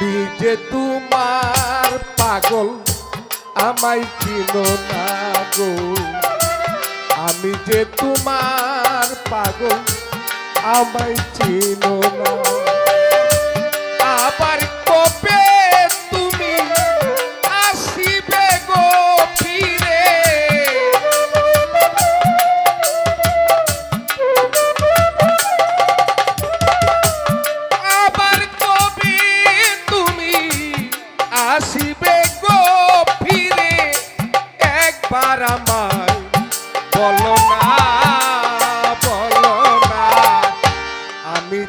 আমি যে তোমার পাগল, আমায় চিনো না গো। আমি যে তোমার পাগল আমাই চিনো না।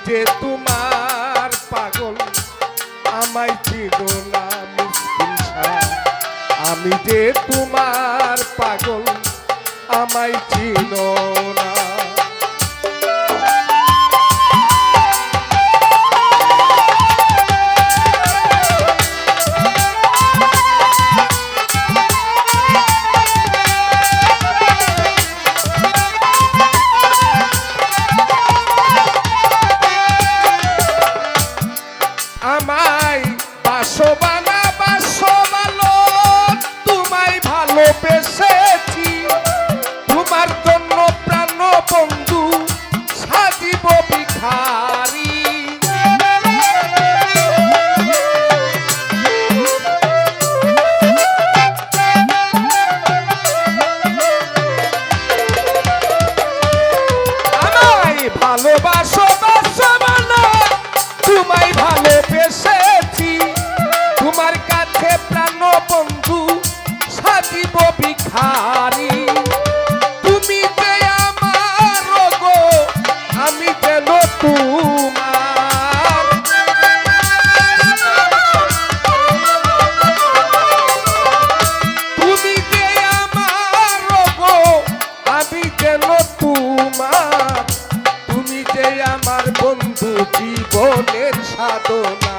যে তোমার পাগল আমায় চিনো না মুশকিল আমি যে তোমার পাগল আমায় চিনো কাছে প্রাণ বন্ধু, সাজিব ভিখারি। তুমি যে আমার গো আমি যেন তোমার। তুমি যে আমার গো আমি যেন তোমার। তুমি যে আমার বন্ধু জীবনের সাধনা।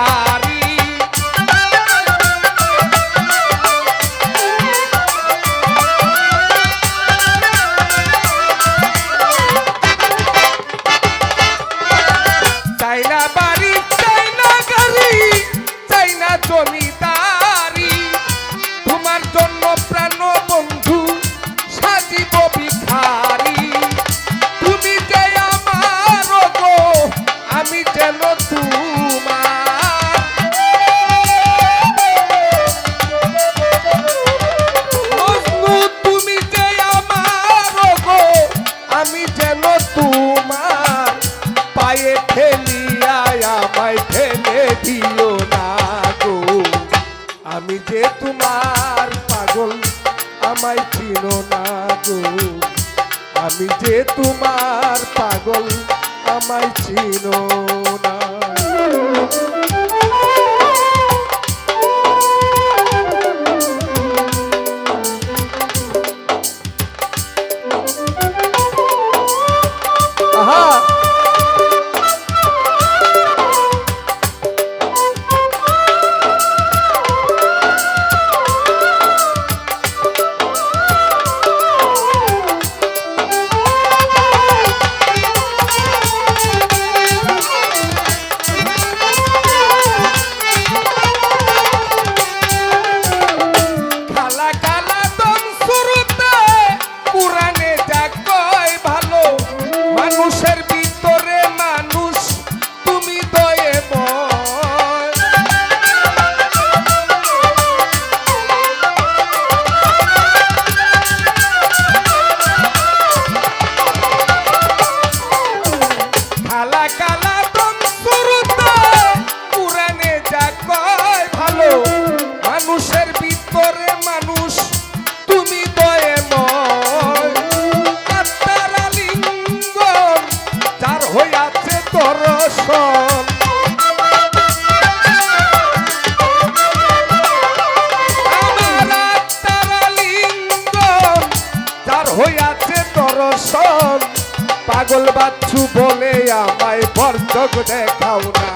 ভিখারি যেন তোমার পায়ে ঠেলিয়া আমায় ঠেলে দিও না গো। আমি যে তোমার পাগল, আমায় চিনো না গো। আমি যে তোমার পাগল, আমায় চিনো দর্শন। হইয়াছে দর্শন। পাগল বাচ্চু বলে আমায় বর্ধক দেখাও না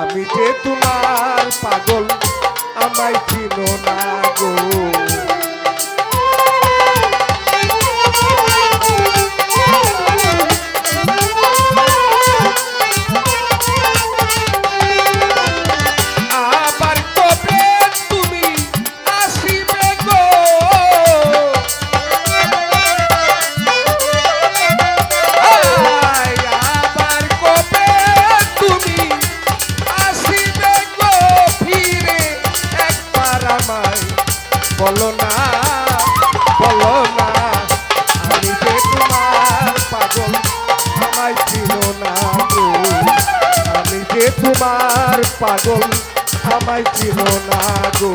আমি যে তোমার পাগল, আমায় চিনো না গো। বলো না বলো না, আমি যে তোমার পাগল, আমায় চিনো না আমি যে তোমার পাগল, আমায় চিনো না গো